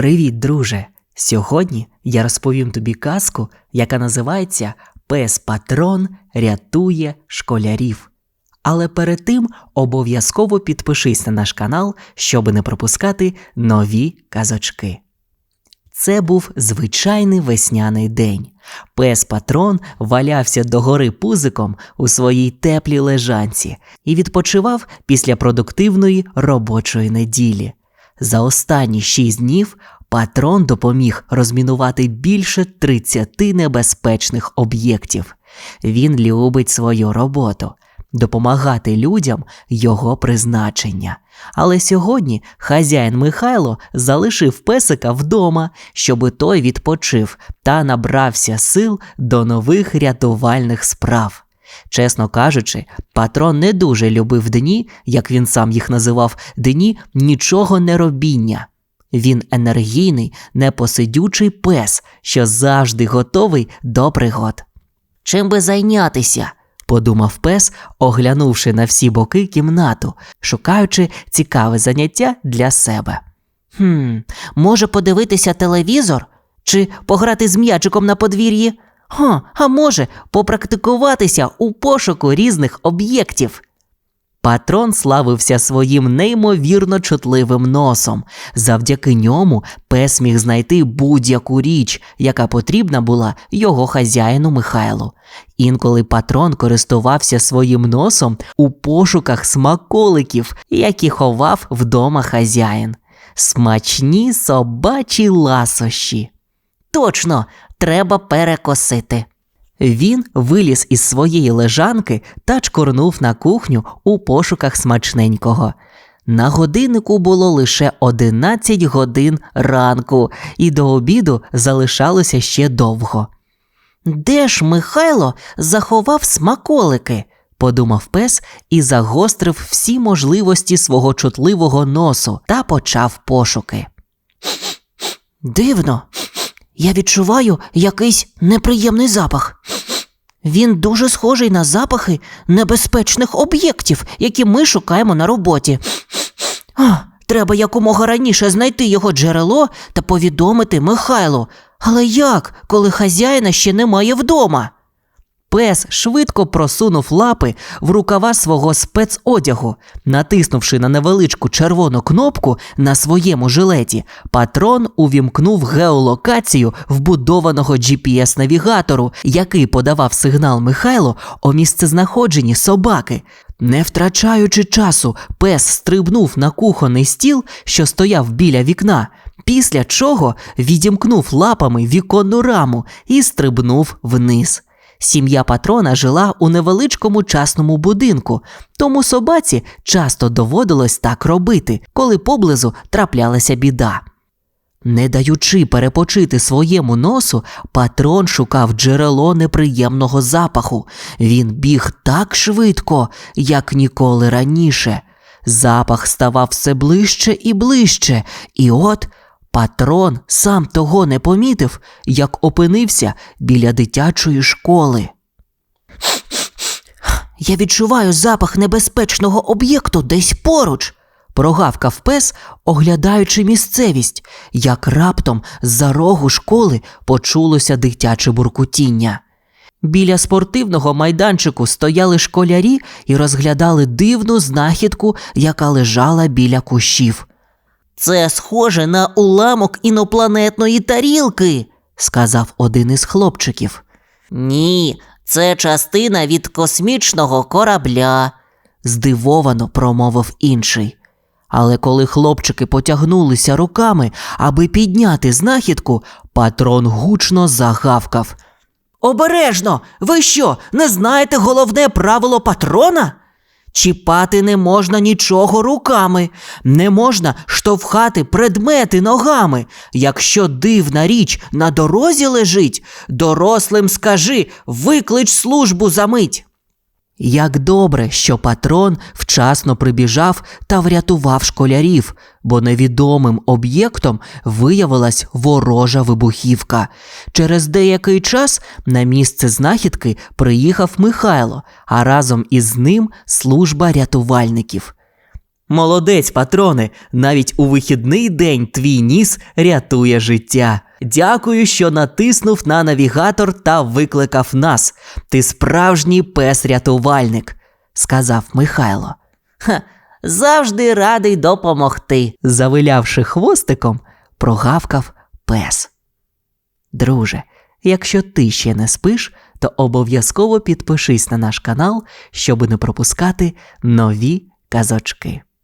Привіт, друже! Сьогодні я розповім тобі казку, яка називається Пес Патрон рятує школярів. Але перед тим обов'язково підпишись на наш канал, щоб не пропускати нові казочки. Це був звичайний весняний день. Пес Патрон валявся догори пузиком у своїй теплій лежанці і відпочивав після продуктивної робочої неділі. За останні шість днів патрон допоміг розмінувати більше 30 небезпечних об'єктів. Він любить свою роботу, допомагати людям його призначення. Але сьогодні хазяїн Михайло залишив песика вдома, щоби той відпочив та набрався сил до нових рятувальних справ. Чесно кажучи, патрон не дуже любив дні, як він сам їх називав, дні нічого не робіння. Він енергійний, непосидючий пес, що завжди готовий до пригод. Чим би зайнятися? подумав пес, оглянувши на всі боки кімнату, шукаючи цікаве заняття для себе. Хм, може подивитися телевізор чи пограти з м'ячиком на подвір'ї? Ха, а може попрактикуватися у пошуку різних об'єктів. Патрон славився своїм неймовірно чутливим носом. Завдяки ньому пес міг знайти будь-яку річ, яка потрібна була його хазяїну Михайлу. Інколи патрон користувався своїм носом у пошуках смаколиків, які ховав вдома хазяїн. Смачні собачі ласощі. Точно, треба перекосити. Він виліз із своєї лежанки та чкорнув на кухню у пошуках смачненького. На годиннику було лише 11 годин ранку, і до обіду залишалося ще довго. Де ж Михайло заховав смаколики? подумав пес і загострив всі можливості свого чутливого носу та почав пошуки. Дивно, я відчуваю якийсь неприємний запах. Він дуже схожий на запахи небезпечних об'єктів, які ми шукаємо на роботі. Треба якомога раніше знайти його джерело та повідомити Михайлу. Але як, коли хазяїна ще немає вдома? Пес швидко просунув лапи в рукава свого спецодягу. Натиснувши на невеличку червону кнопку на своєму жилеті, патрон увімкнув геолокацію вбудованого GPS-навігатору, який подавав сигнал Михайло о місцезнаходженні собаки. Не втрачаючи часу, пес стрибнув на кухонний стіл, що стояв біля вікна, після чого відімкнув лапами віконну раму і стрибнув вниз. Сім'я патрона жила у невеличкому частному будинку, тому собаці часто доводилось так робити, коли поблизу траплялася біда. Не даючи перепочити своєму носу, патрон шукав джерело неприємного запаху. Він біг так швидко, як ніколи раніше. Запах ставав все ближче і ближче, і от Патрон сам того не помітив, як опинився біля дитячої школи. Я відчуваю запах небезпечного об'єкту десь поруч, прогавкав пес, оглядаючи місцевість, як раптом з-за рогу школи почулося дитяче буркутіння. Біля спортивного майданчику стояли школярі і розглядали дивну знахідку, яка лежала біля кущів. Це схоже на уламок інопланетної тарілки, сказав один із хлопчиків. Ні, це частина від космічного корабля, здивовано промовив інший. Але коли хлопчики потягнулися руками, аби підняти знахідку, патрон гучно загавкав. Обережно! Ви що, не знаєте головне правило патрона? Чіпати не можна нічого руками, не можна штовхати предмети ногами. Якщо дивна річ на дорозі лежить, дорослим скажи виклич службу за мить. Як добре, що патрон вчасно прибіжав та врятував школярів, бо невідомим об'єктом виявилась ворожа вибухівка. Через деякий час на місце знахідки приїхав Михайло, а разом із ним служба рятувальників. Молодець, патроне, навіть у вихідний день твій ніс рятує життя. Дякую, що натиснув на навігатор та викликав нас. Ти справжній пес-рятувальник, сказав Михайло. Ха, завжди радий допомогти. Завилявши хвостиком, прогавкав пес. Друже, якщо ти ще не спиш, то обов'язково підпишись на наш канал, щоб не пропускати нові казочки.